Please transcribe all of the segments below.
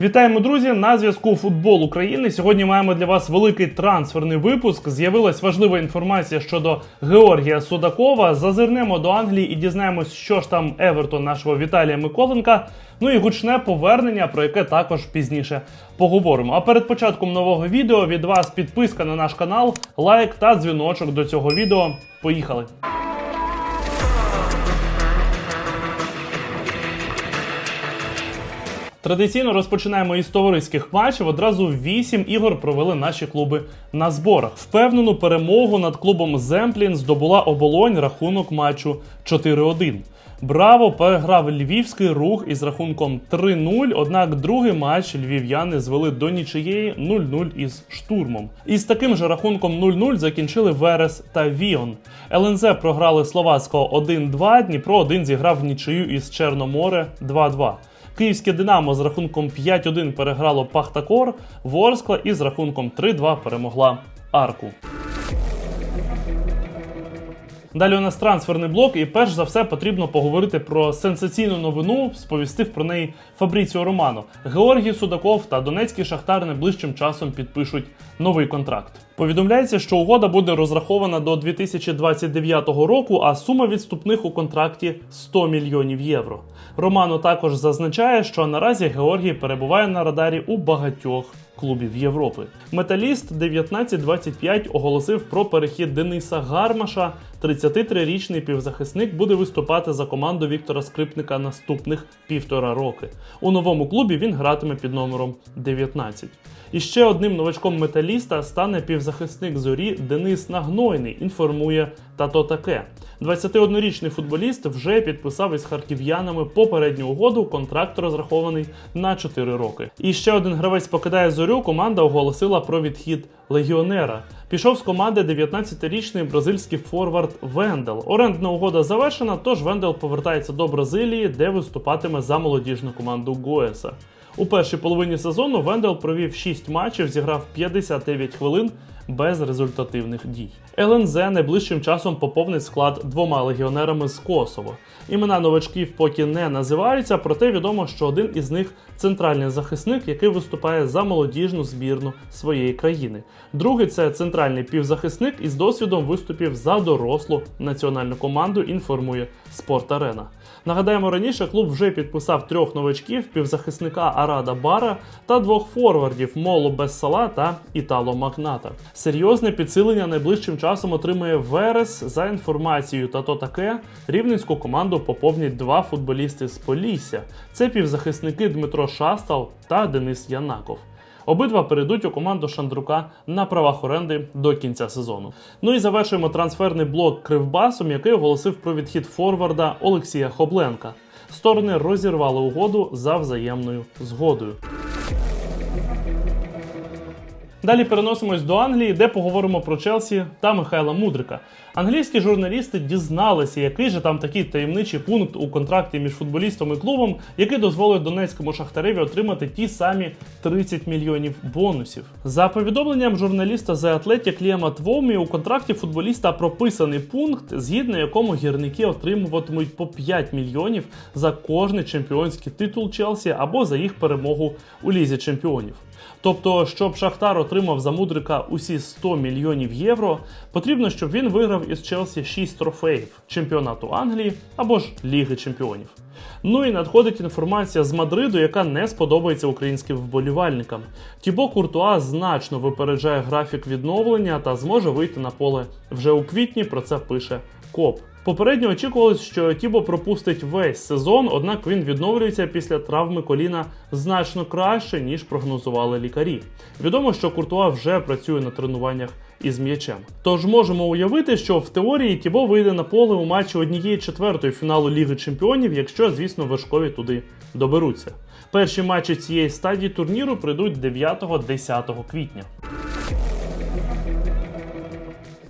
Вітаємо, друзі! На зв'язку Футбол України. Сьогодні маємо для вас великий трансферний випуск. З'явилась важлива інформація щодо Георгія Судакова. Зазирнемо до Англії і дізнаємось, що ж там Евертон нашого Віталія Миколенка. Ну і гучне повернення, про яке також пізніше поговоримо. А перед початком нового відео від вас підписка на наш канал, лайк та дзвіночок до цього відео. Поїхали! Традиційно розпочинаємо із товариських матчів. Одразу вісім ігор провели наші клуби на зборах. Впевнену перемогу над клубом Земплін здобула оболонь рахунок матчу 4-1. Браво переграв львівський рух із рахунком 3-0, однак другий матч львів'яни звели до нічиєї 0-0 із штурмом. Із таким же рахунком 0-0 закінчили Верес та Віон. ЛНЗ програли словацького 1-2, Дніпро 1 зіграв в нічию із Чорноморе 2-2. Київське Динамо з рахунком 5-1 переграло Пахтакор, Ворскла із рахунком 3-2 перемогла Арку. Далі у нас трансферний блок, і перш за все потрібно поговорити про сенсаційну новину. Сповістив про неї Фабріціо Романо. Георгій Судаков та Донецький Шахтар найближчим часом підпишуть новий контракт. Повідомляється, що угода буде розрахована до 2029 року, а сума відступних у контракті 100 мільйонів євро. Романо також зазначає, що наразі Георгій перебуває на радарі у багатьох клубів Європи. Металіст 1925 оголосив про перехід Дениса Гармаша. 33-річний півзахисник буде виступати за команду Віктора Скрипника наступних півтора роки. У новому клубі він гратиме під номером 19. І ще одним новачком металіста стане півзахисник зорі Денис Нагнойний. Інформує тато таке. 21-річний футболіст вже підписав із харків'янами попередню угоду. Контракт розрахований на 4 роки. І ще один гравець покидає зорю. Команда оголосила про відхід легіонера. Пішов з команди 19-річний бразильський форвард Вендел. Орендна угода завершена, тож Вендел повертається до Бразилії, де виступатиме за молодіжну команду Гоеса. У першій половині сезону Вендел провів 6 матчів, зіграв 59 хвилин без результативних дій. ЛНЗ найближчим часом поповнить склад двома легіонерами з Косово. Імена новачків поки не називаються, проте відомо, що один із них центральний захисник, який виступає за молодіжну збірну своєї країни. Другий це центральний півзахисник із досвідом виступів за дорослу національну команду. Інформує Спорт Арена. Нагадаємо, раніше клуб вже підписав трьох новачків: півзахисника Арада Бара та двох форвардів Моло Бессала та Італо Магната. Серйозне підсилення найближчим часом отримує Верес за інформацією та то таке. Рівненську команду поповнять два футболісти з Полісся. Це півзахисники Дмитро Шастал та Денис Янаков. Обидва перейдуть у команду Шандрука на правах оренди до кінця сезону. Ну і завершуємо трансферний блок Кривбасом, який оголосив про відхід форварда Олексія Хобленка. Сторони розірвали угоду за взаємною згодою. Далі переносимось до Англії, де поговоримо про Челсі та Михайла Мудрика. Англійські журналісти дізналися, який же там такий таємничий пункт у контракті між футболістом і клубом, який дозволить донецькому шахтареві отримати ті самі 30 мільйонів бонусів. За повідомленням журналіста The Athletic Ліама Твомі, у контракті футболіста прописаний пункт, згідно якому гірники отримуватимуть по 5 мільйонів за кожний чемпіонський титул Челсі або за їх перемогу у лізі чемпіонів. Тобто, щоб Шахтар отримав за Мудрика усі 100 мільйонів євро, потрібно, щоб він виграв із Челсі 6 трофеїв чемпіонату Англії або ж Ліги Чемпіонів. Ну і надходить інформація з Мадриду, яка не сподобається українським вболівальникам. Тібо Куртуа значно випереджає графік відновлення та зможе вийти на поле вже у квітні. Про це пише КОП. Попередньо очікувалось, що Тібо пропустить весь сезон, однак він відновлюється після травми коліна значно краще, ніж прогнозували лікарі. Відомо, що Куртуа вже працює на тренуваннях із м'ячем. Тож можемо уявити, що в теорії Тібо вийде на поле у матчі однієї четвертої фіналу Ліги Чемпіонів, якщо, звісно, вершкові туди доберуться. Перші матчі цієї стадії турніру прийдуть 9-10 квітня.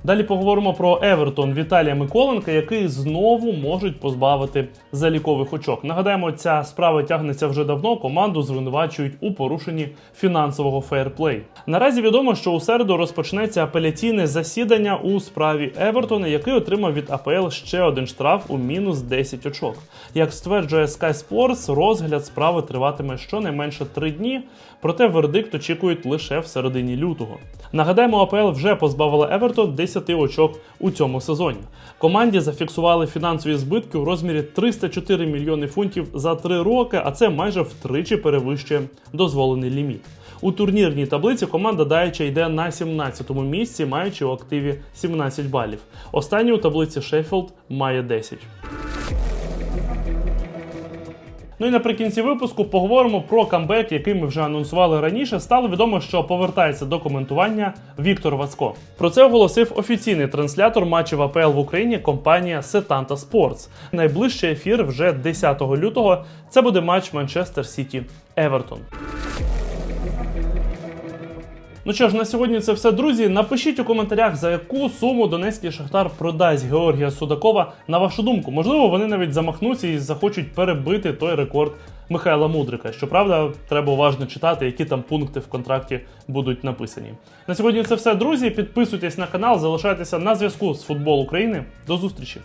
Далі поговоримо про Евертон Віталія Миколенка, який знову можуть позбавити залікових очок. Нагадаємо, ця справа тягнеться вже давно. Команду звинувачують у порушенні фінансового фейрплей. Наразі відомо, що у середу розпочнеться апеляційне засідання у справі Евертона, який отримав від АПЛ ще один штраф у мінус 10 очок. Як стверджує Sky Sports, розгляд справи триватиме щонайменше три дні, проте вердикт очікують лише в середині лютого. Нагадаємо, АПЛ вже позбавила Евертон 10 очок у цьому сезоні. Команді зафіксували фінансові збитки у розмірі 304 мільйони фунтів за три роки, а це майже втричі перевищує дозволений ліміт. У турнірній таблиці команда Дайча йде на 17-му місці, маючи у активі 17 балів. Останній у таблиці Шеффілд має 10. Ну і наприкінці випуску поговоримо про камбек, який ми вже анонсували раніше. Стало відомо, що повертається до коментування Віктор Вацко. Про це оголосив офіційний транслятор матчів АПЛ в Україні компанія Setanta Sports. Найближчий ефір вже 10 лютого. Це буде матч Манчестер Сіті Евертон. Ну що ж, на сьогодні це все, друзі. Напишіть у коментарях, за яку суму Донецький Шахтар продасть Георгія Судакова. На вашу думку, можливо, вони навіть замахнуться і захочуть перебити той рекорд Михайла Мудрика. Щоправда, треба уважно читати, які там пункти в контракті будуть написані. На сьогодні це все, друзі. Підписуйтесь на канал, залишайтеся на зв'язку з футбол України. До зустрічі!